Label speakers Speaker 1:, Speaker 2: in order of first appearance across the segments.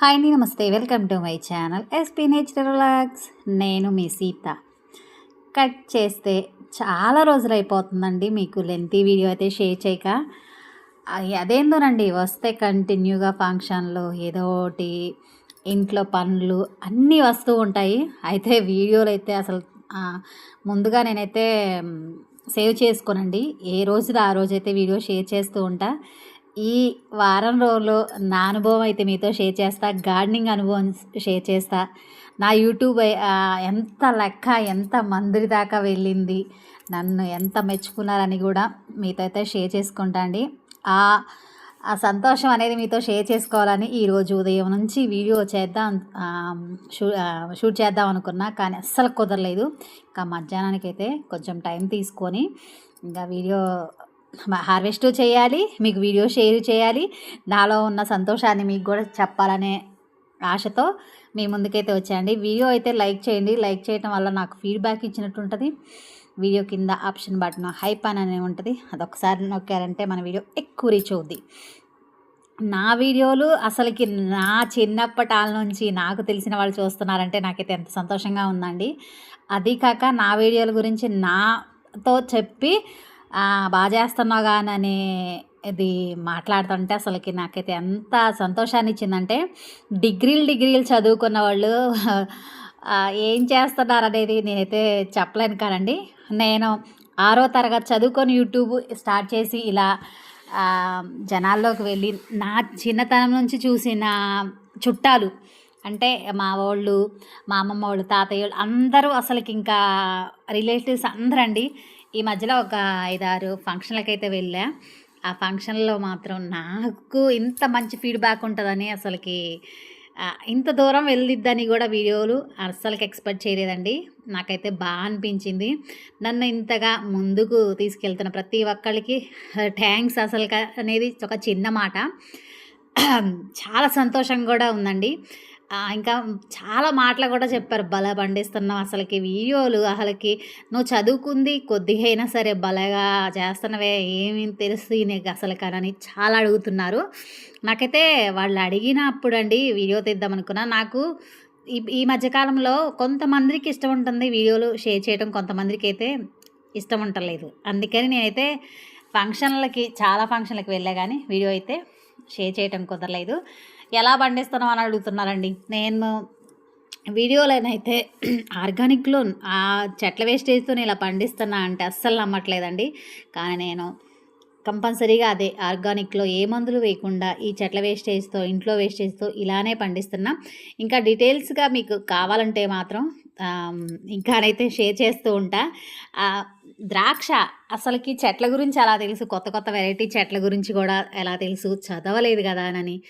Speaker 1: Hi అండి నమస్తే. Welcome to my channel SP natural vlogs. నేను మీ సీత. కట్ చేస్తే చాలా రోజులు అయిపోతుందండి మీకు లెంతీ వీడియో అయితే షేర్ చేయక. అదేందోనండి వస్తే కంటిన్యూగా ఫంక్షన్లు ఏదో ఒకటి ఇంట్లో పనులు అన్నీ వస్తూ ఉంటాయి. అయితే వీడియోలు అయితే అసలు ముందుగా నేనైతే సేవ్ చేసుకోనండి. ఏ రోజుది ఆ రోజైతే వీడియో షేర్ చేస్తూ ఉంటాను ఈ వారం రోజులు నా అనుభవం అయితే మీతో షేర్ చేస్తా గార్డెనింగ్ అనుభవం షేర్ చేస్తా. నా యూట్యూబ్ ఎంత లెక్క ఎంత మందిరి దాకా వెళ్ళింది నన్ను ఎంత మెచ్చుకున్నారని కూడా మీతో అయితే షేర్ చేసుకుంటా అండి. ఆ ఆ సంతోషం అనేది మీతో షేర్ చేసుకోవాలని ఈరోజు ఉదయం నుంచి వీడియో చేద్దాం షూ షూట్ చేద్దాం అనుకున్నా కానీ అస్సలు కుదరలేదు. ఇంకా మధ్యాహ్నానికి అయితే కొంచెం టైం తీసుకొని ఇంకా వీడియో హార్వెస్ట్ చేయాలి మీకు వీడియో షేర్ చేయాలి. నాలో ఉన్న సంతోషాన్ని మీకు కూడా చెప్పాలనే ఆశతో మీ ముందుకైతే వచ్చాయండి. వీడియో అయితే లైక్ చేయండి. లైక్ చేయడం వల్ల నాకు ఫీడ్బ్యాక్ ఇచ్చినట్టు ఉంటుంది. వీడియో కింద ఆప్షన్ బటన్ హైప్ అని అనే ఉంటుంది. అదొకసారి నొక్కారంటే మన వీడియో ఎక్కువ రీచ్ అవుద్ది. నా వీడియోలు అసలుకి నా చిన్నప్పటాల నుంచి నాకు తెలిసిన వాళ్ళు చూస్తున్నారంటే నాకైతే ఎంత సంతోషంగా ఉందండి. అది కాక నా వీడియోల గురించి నాతో చెప్పి బాగా చేస్తున్నావు కానీ ఇది మాట్లాడుతుంటే అసలుకి నాకైతే ఎంత సంతోషాన్ని ఇచ్చిందంటే డిగ్రీలు డిగ్రీలు చదువుకున్న వాళ్ళు ఏం చేస్తున్నారు అనేది నేనైతే చెప్పలేను కానండి. నేను ఆరో తరగతి చదువుకొని యూట్యూబ్ స్టార్ట్ చేసి ఇలా జనాల్లోకి వెళ్ళి నా చిన్నతనం నుంచి చూసిన చుట్టాలు అంటే మా వాళ్ళు మా అమ్మమ్మ వాళ్ళు తాతయ్య వాళ్ళు అందరూ అసలుకి ఇంకా రిలేటివ్స్ అందరండి. ఈ మధ్యలో ఒక ఐదారు ఫంక్షన్లకి అయితే వెళ్ళా. ఆ ఫంక్షన్లో మాత్రం నాకు ఇంత మంచి ఫీడ్బ్యాక్ ఉంటుందని అసలుకి ఇంత దూరం వెళ్ళిద్దని కూడా వీడియోలు అస్సలకి ఎక్స్పెక్ట్ చేయలేదండి. నాకైతే బాగా అనిపించింది. నన్ను ఇంతగా ముందుకు తీసుకెళ్తున్న ప్రతి ఒక్కరికి థ్యాంక్స్ అసలు అనేది ఒక చిన్న మాట. చాలా సంతోషం కూడా ఉందండి. ఇంకా చాలా మాటలు కూడా చెప్పారు. బల పండిస్తున్నావు అసలుకి వీడియోలు అసలుకి నువ్వు చదువుకుంది కొద్దిగా అయినా సరే బలగా చేస్తున్నవే ఏమి తెలుసు నీకు అసలు కానీ చాలా అడుగుతున్నారు. నాకైతే వాళ్ళు అడిగినప్పుడు అండి వీడియో తీద్దాం అనుకున్నా. నాకు ఈ ఈ మధ్యకాలంలో కొంతమందికి ఇష్టం ఉంటుంది వీడియోలు షేర్ చేయడం కొంతమందికి అయితే ఇష్టం ఉండలేదు అందుకని నేనైతే ఫంక్షన్లకి చాలా ఫంక్షన్లకి వెళ్ళా కానీ వీడియో అయితే షేర్ చేయటం కుదరలేదు. ఎలా పండిస్తున్నాం అని అడుగుతున్నారండి. నేను వీడియోలోనైతే ఆర్గానిక్లో ఆ చెట్ల వేస్టేజ్తో ఇలా పండిస్తున్నా అంటే అస్సలు నమ్మట్లేదండి. కానీ నేను కంపల్సరీగా అదే ఆర్గానిక్లో ఏ మందులు వేయకుండా ఈ చెట్ల వేస్టేజ్తో ఇంట్లో వేస్టేజ్తో ఇలానే పండిస్తున్నా. ఇంకా డీటెయిల్స్గా మీకు కావాలంటే మాత్రం ఇంకానైతే షేర్ చేస్తూ ఉంటా. ద్రాక్ష అసలుకి చెట్ల గురించి అలా తెలుసు. కొత్త కొత్త వెరైటీ చెట్ల గురించి కూడా ఎలా తెలుసు? చదవలేదు కదా అని.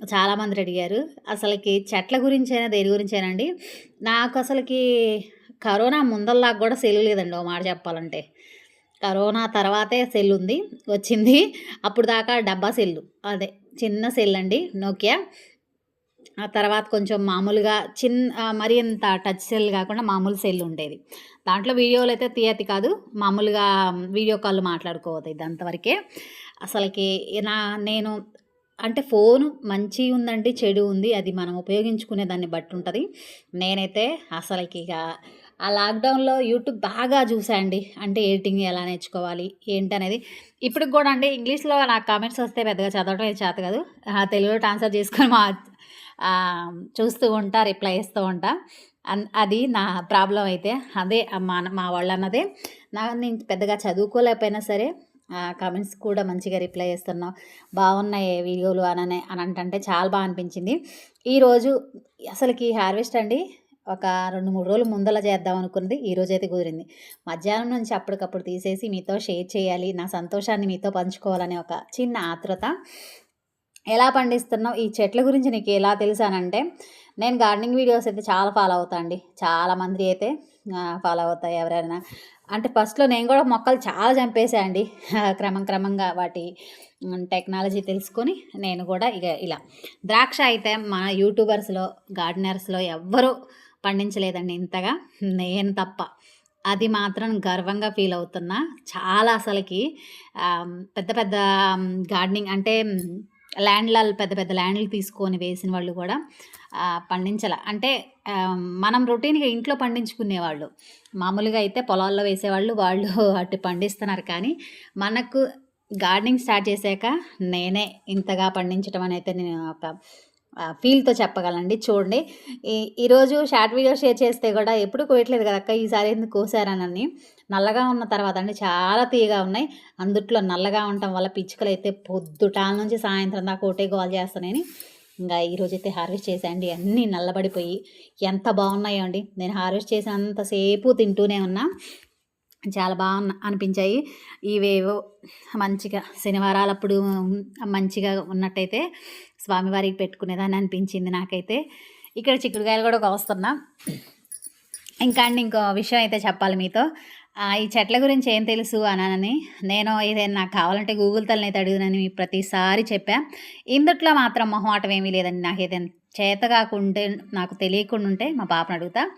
Speaker 1: చాలామంది అడిగారు. అసలుకి చెట్ల గురించైనా దేని గురించేనండి నాకు అసలుకి కరోనా ముందల్లాగా కూడా సెల్ లేదండి ఓ మాట చెప్పాలంటే. కరోనా తర్వాతే సెల్ ఉంది వచ్చింది. అప్పుడు దాకా డబ్బా సెల్లు అదే చిన్న సెల్ అండి నోకియా. ఆ తర్వాత కొంచెం మామూలుగా చిన్న మరి ఇంత అంత టచ్ సెల్ కాకుండా మామూలు సెల్ ఉండేది. దాంట్లో వీడియోలు అయితే తీయతి కాదు మామూలుగా వీడియో కాల్ మాట్లాడుకోవద్దు ఇది అంతవరకే అసలుకి నా నేను అంటే ఫోన్ మంచి ఉందండి చెడు ఉంది అది మనం ఉపయోగించుకునే దాన్ని బట్టి ఉంటుంది నేనైతే అసలుకి ఇక ఆ లాక్డౌన్లో యూట్యూబ్ బాగా చూసా అండి. అంటే ఎడిటింగ్ ఎలా నేర్చుకోవాలి ఏంటనేది. ఇప్పటికి కూడా అండి ఇంగ్లీష్లో నాకు కామెంట్స్ వస్తే పెద్దగా చదవడం అయితే చేత కాదు. ఆ, తెలుగులో ట్రాన్స్ఫర్ చేసుకొని మా చూస్తూ ఉంటా రిప్లై ఇస్తూ ఉంటా. అది నా ప్రాబ్లం అయితే అదే మా మా వాళ్ళు అన్నదే నా నేను పెద్దగా చదువుకోలేకపోయినా సరే కామెంట్స్ కూడా మంచిగా రిప్లై చేస్తున్నావు. బాగున్నాయి వీడియోలు అననే అని అంటే చాలా బాగా అనిపించింది. ఈరోజు అసలుకి హార్వెస్ట్ అండి. ఒక రెండు మూడు రోజులు ముందల చేద్దాం అనుకున్నది. ఈ రోజు అయితే కుదిరింది. మధ్యాహ్నం నుంచి అప్పటికప్పుడు తీసేసి మీతో షేర్ చేయాలి. నా సంతోషాన్ని మీతో పంచుకోవాలనే ఒక చిన్న ఆత్రత. ఎలా పండిస్తున్నావు? ఈ చెట్ల గురించి నీకు ఎలా తెలుసానంటే నేను గార్డెనింగ్ వీడియోస్ అయితే చాలా ఫాలో అవుతా అండి. చాలా మంది అయితే ఫాలో అవుతాయి ఎవరైనా? అంటే ఫస్ట్లో నేను కూడా మొక్కలు చాలా చంపేసా అండి. క్రమం క్రమంగా వాటి టెక్నాలజీ తెలుసుకొని నేను కూడా ఇక ఇలా. ద్రాక్ష అయితే మన యూట్యూబర్స్లో గార్డెనర్స్లో ఎవ్వరూ పండించలేదండి ఇంతగా. నేను తప్ప. అది మాత్రం గర్వంగా ఫీల్ అవుతున్నా. చాలా అసలుకి పెద్ద పెద్ద గార్డెనింగ్ అంటే ల్యాండ్లలో పెద్ద పెద్ద ల్యాండ్లు తీసుకొని వేసిన వాళ్ళు కూడా పండించాల. అంటే మనం రొటీన్గా ఇంట్లో పండించుకునేవాళ్ళు. మామూలుగా అయితే పొలాల్లో వేసేవాళ్ళు వాళ్ళు అటు పండిస్తున్నారు కానీ మనకు గార్డెనింగ్ స్టార్ట్ చేశాక నేనే ఇంతగా పండించడం అనేది నేను ఒక ఫీల్తో చెప్పగలండి. చూడండి ఈ ఈరోజు షార్ట్ వీడియో షేర్ చేస్తే కూడా ఎప్పుడు కోయట్లేదు కదా అక్క ఈసారి ఎందుకు కోసారానని. నల్లగా ఉన్న తర్వాత అండి చాలా తీయగా ఉన్నాయి. అందుట్లో నల్లగా ఉండటం వల్ల పిచ్చుకలు అయితే పొద్దుటాల నుంచి సాయంత్రం దాకా ఒకటే గోల్ చేస్తున్నాయని. ఇంకా ఈరోజు అయితే హార్వెస్ట్ చేసేయండి అన్నీ నల్లబడిపోయి ఎంత బాగున్నాయో అండి. నేను హార్వెస్ట్ చేసినంతసేపు తింటూనే ఉన్నా. చాలా బాగా అనిపించాయి. ఇవేవో మంచిగా శనివారాలప్పుడు మంచిగా ఉన్నట్టయితే స్వామివారికి పెట్టుకునేదని అనిపించింది నాకైతే. ఇక్కడ చిక్కుడుకాయలు కూడా కోస్తున్నా. ఇంకా అండి ఇంకో విషయం అయితే చెప్పాలి మీతో. ఈ చెట్ల గురించి ఏం తెలుసు అనని నేను ఏదైనా నాకు కావాలంటే గూగుల్ తలనైతే అయితే అడుగునని ప్రతిసారి చెప్పా. ఇందుట్లో మాత్రం మొహమాటం ఏమీ లేదండి. నాకు ఏదైనా చేత కాకుంటే నాకు తెలియకుండా ఉంటే మా పాపను అడుగుతా.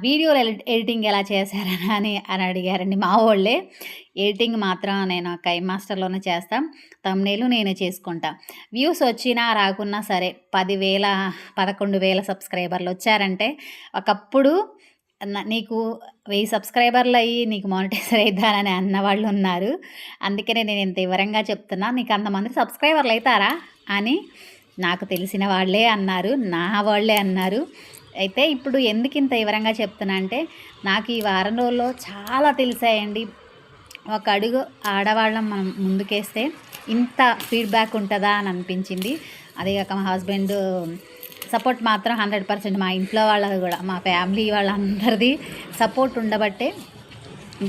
Speaker 1: వీడియోలు ఎడి- ఎడిటింగ్ ఎలా చేశారని అని అని అడిగారండి మా వాళ్ళే. ఎడిటింగ్ మాత్రం నేను కై మాస్టర్లోనే చేస్తాం. తమ్నేలు నేనే చేసుకుంటా. వ్యూస్ వచ్చినా రాకున్నా సరే పదివేల పదకొండు వేల సబ్స్క్రైబర్లు వచ్చారంటే ఒకప్పుడు నీకు వెయ్యి సబ్స్క్రైబర్లు అయ్యి నీకు మానిటైజర్ అవుతానని అన్న వాళ్ళు ఉన్నారు. అందుకనే నేను ఇంత వివరంగా చెప్తున్నా. నీకు అంతమంది సబ్స్క్రైబర్లు అవుతారా అని నాకు తెలిసిన వాళ్ళే అన్నారు. నా వాళ్ళే అన్నారు. అయితే ఇప్పుడు ఎందుకు ఇంత వివరంగా చెప్తున్నా అంటే నాకు ఈ వారం రోజుల్లో చాలా తెలిసాయండి. ఒక అడుగు ఆడవాళ్ళం మనం ముందుకేస్తే ఇంత ఫీడ్బ్యాక్ ఉంటుందా అని అనిపించింది. అదే కాక మా హస్బెండ్ సపోర్ట్ మాత్రం హండ్రెడ్ పర్సెంట్ మా ఇంట్లో వాళ్ళది కూడా మా ఫ్యామిలీ వాళ్ళందరిది సపోర్ట్ ఉండబట్టే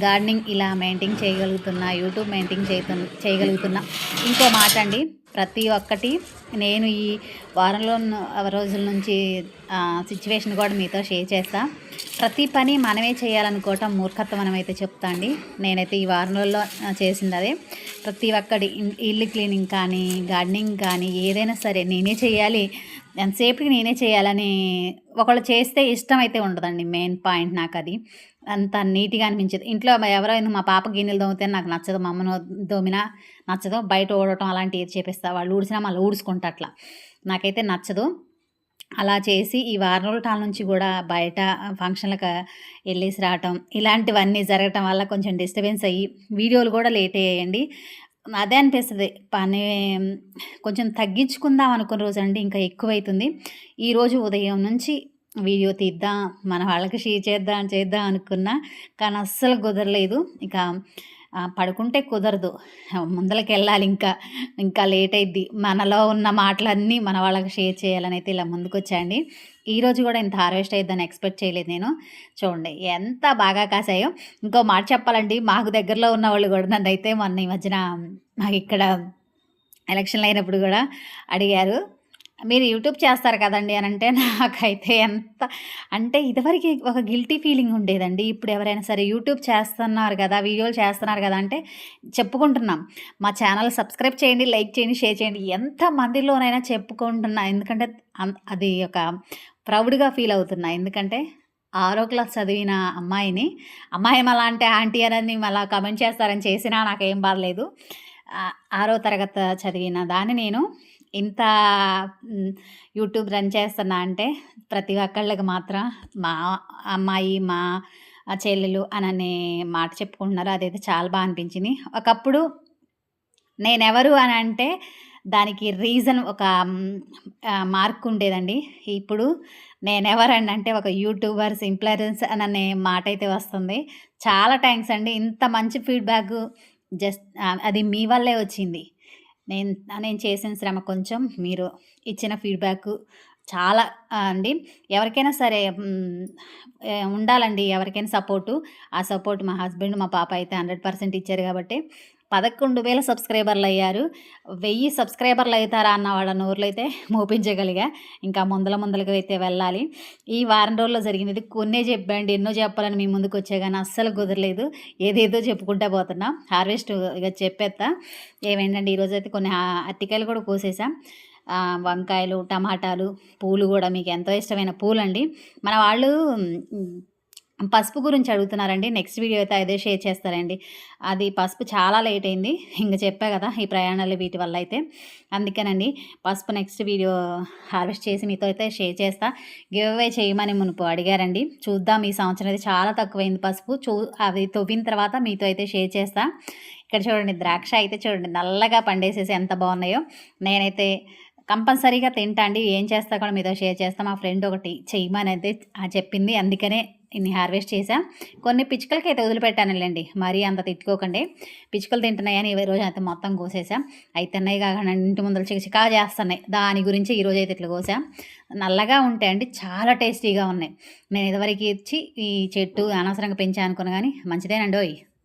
Speaker 1: గార్డెనింగ్ ఇలా మెయింటైన్ చేయగలుగుతున్నా యూట్యూబ్ మెయింటైన్ చేయతు చేయగలుగుతున్నా. ఇంకో మాట అండి ప్రతి ఒక్కటి నేను ఈ వారంలో రోజుల నుంచి సిచ్యువేషన్ కూడా మీతో షేర్ చేస్తా. ప్రతి పని మనమే చేయాలనుకోవటం మూర్ఖత్వం మనమైతే చెప్తా అండి. నేనైతే ఈ వారంలో చేసింది అదే. ప్రతి ఒక్కటి ఇల్లు క్లీనింగ్ కానీ గార్డెనింగ్ కానీ ఏదైనా సరే నేనే చేయాలి. ఎంతసేపుకి నేనే చేయాలని ఒకళ్ళు చేస్తే ఇష్టం అయితే ఉండదండి మెయిన్ పాయింట్ నాకు అది అంత నీట్గా అనిపించదు. ఇంట్లో ఎవరైనా మా పాప గిన్నెలు తోమితే నాకు నచ్చదు మా అమ్మను దోమినా నచ్చదు బయట ఓడటం అలాంటివి చేపిస్తా వాళ్ళు ఊడిసినా మళ్ళీ ఊడుచుకుంటా అట్లా. నాకైతే నచ్చదు. అలా చేసి ఈ వారం రోజుల నుంచి కూడా బయట ఫంక్షన్లకు వెళ్ళేసి రావటం ఇలాంటివన్నీ జరగటం వల్ల కొంచెం డిస్టర్బెన్స్ అయ్యి వీడియోలు కూడా లేట్ అయ్యాయండి. అదే అనిపిస్తుంది. పని కొంచెం తగ్గించుకుందాం అనుకున్న రోజు అండి ఇంకా ఎక్కువైతుంది. ఈరోజు ఉదయం నుంచి వీడియో తీద్దాం మన వాళ్ళకి షేర్ చేద్దాం చేద్దాం అనుకున్నా కానీ అస్సలు కుదరలేదు. ఇక పడుకుంటే కుదరదు. ముందలకి వెళ్ళాలి ఇంకా ఇంకా లేట్ అయిద్ది మనలో ఉన్న మాటలన్నీ మన వాళ్ళకి షేర్ చేయాలని అయితే ఇలా ముందుకొచ్చాయండి ఈరోజు కూడా ఇంత హార్వెస్ట్ అయ్యిద్దని ఎక్స్పెక్ట్ చేయలేదు నేను. చూడండి ఎంత బాగా కాసాయో ఇంకో మాట చెప్పాలండి మాకు దగ్గరలో ఉన్న వాళ్ళు కూడా నన్ను అయితే మొన్న ఈ మధ్యన మాకు ఇక్కడ ఎలక్షన్లు అయినప్పుడు కూడా అడిగారు. మీరు యూట్యూబ్ చేస్తారు కదండి అని అంటే నాకైతే ఎంత అంటే ఇదివరకు ఒక గిల్టీ ఫీలింగ్ ఉండేదండి. ఇప్పుడు ఎవరైనా సరే యూట్యూబ్ చేస్తున్నారు కదా వీడియోలు చేస్తున్నారు కదా అంటే చెప్పుకుంటున్నాం. మా ఛానల్ సబ్స్క్రైబ్ చేయండి లైక్ చేయండి షేర్ చేయండి. ఎంత మందిలోనైనా చెప్పుకుంటున్నా ఎందుకంటే అది ఒక ప్రౌడ్గా ఫీల్ అవుతున్నా. ఎందుకంటే ఆరో క్లాస్ చదివిన అమ్మాయిని అమ్మాయి మళ్ళా అంటే ఆంటీ అని అలా కమెంట్ చేస్తారని చేసినా నాకేం బాధలేదు ఆరో తరగతి చదివిన దాన్ని నేను ఇంత యూట్యూబ్ రన్ చేస్తున్నా అంటే ప్రతి ఒక్కళ్ళకి మాత్రం మా అమ్మాయి మా చెల్లెలు అననే మాట చెప్పుకుంటున్నారు. అదైతే చాలా బాగా అనిపించింది. ఒకప్పుడు నేనెవరు అని అంటే దానికి రీజన్ ఒక మార్క్ ఉండేదండి. ఇప్పుడు నేనెవరండి అంటే ఒక యూట్యూబర్స్ ఇన్ఫ్లుయెన్స్ అని అనే మాట అయితే వస్తుంది. చాలా థ్యాంక్స్ అండి. ఇంత మంచి ఫీడ్బ్యాక్ జస్ట్ అది మీ వల్లే వచ్చింది. నేను నేను చేసిన శ్రమ కొంచెం మీరు ఇచ్చిన ఫీడ్బ్యాక్ చాలా అండి. ఎవరికైనా సరే ఉండాలండి ఎవరికైనా సపోర్టు. ఆ సపోర్ట్ మా హస్బెండ్ మా పాప అయితే హండ్రెడ్ పర్సెంట్ ఇచ్చారు కాబట్టి పదకొండు వేల సబ్స్క్రైబర్లు అయ్యారు వెయ్యి సబ్స్క్రైబర్లు అవుతారా అన్న వాళ్ళ నోర్లు అయితే మోపించగలిగా. ఇంకా ముందల ముందలకి అయితే వెళ్ళాలి. ఈ వారం రోజుల్లో జరిగినది కొన్నే చెప్పండి. ఎన్నో చెప్పాలని మీ ముందుకు వచ్చే కానీ అస్సలు కుదరలేదు. ఏదేదో చెప్పుకుంటా పోతున్నా. హార్వెస్ట్ ఇక చెప్పేస్తా ఏమేంటంటే ఈరోజు అయితే కొన్ని అరటికాయలు కూడా కోసేసాం. వంకాయలు టమాటాలు పూలు కూడా. మీకు ఎంతో ఇష్టమైన పూలండి. మన వాళ్ళు పసుపు గురించి అడుగుతున్నారండి. నెక్స్ట్ వీడియో అయితే అదే షేర్ చేస్తారండి. అది పసుపు చాలా లేట్ అయింది. ఇంక చెప్పా కదా ఈ ప్రయాణాలు వీటి వల్ల అయితే. అందుకేనండి పసుపు నెక్స్ట్ వీడియో హార్వెస్ట్ చేసి మీతో అయితే షేర్ చేస్తా. గివ్ అవే చేయమని మునుపు అడిగారండి. చూద్దాం ఈ సంవత్సరం అయితే చాలా తక్కువైంది పసుపు. చూ అది తవ్విన తర్వాత మీతో అయితే షేర్ చేస్తా. ఇక్కడ చూడండి ద్రాక్ష అయితే చూడండి నల్లగా పండేసేసి ఎంత బాగున్నాయో. నేనైతే కంపల్సరీగా తింటా అండి. ఏం చేస్తా కూడా మీతో షేర్ చేస్తా. మా ఫ్రెండ్ ఒకటి చెయ్యమని అయితే చెప్పింది. అందుకనే ఇన్ని హార్వెస్ట్ చేసా కొన్ని పిచ్చుకలకి అయితే వదిలిపెట్టానులేండి. మరీ అంత తిట్టుకోకండి. పిచ్చుకలు తింటున్నాయని ఈ రోజు అయితే మొత్తం కోసేసాం అయితే తిన్నాయి కాకుండా ఇంటి ముందర చికచికా చేస్తున్నాయి. దాని గురించి ఈరోజు అయితే ఇట్లా కోసాం. నల్లగా ఉంటాయి అండి చాలా టేస్టీగా ఉన్నాయి. నేను ఇదివరకు ఇచ్చి ఈ చెట్టు అనవసరంగా పెంచా అనుకున్నా కానీ మంచిదేనండి ఓయ్.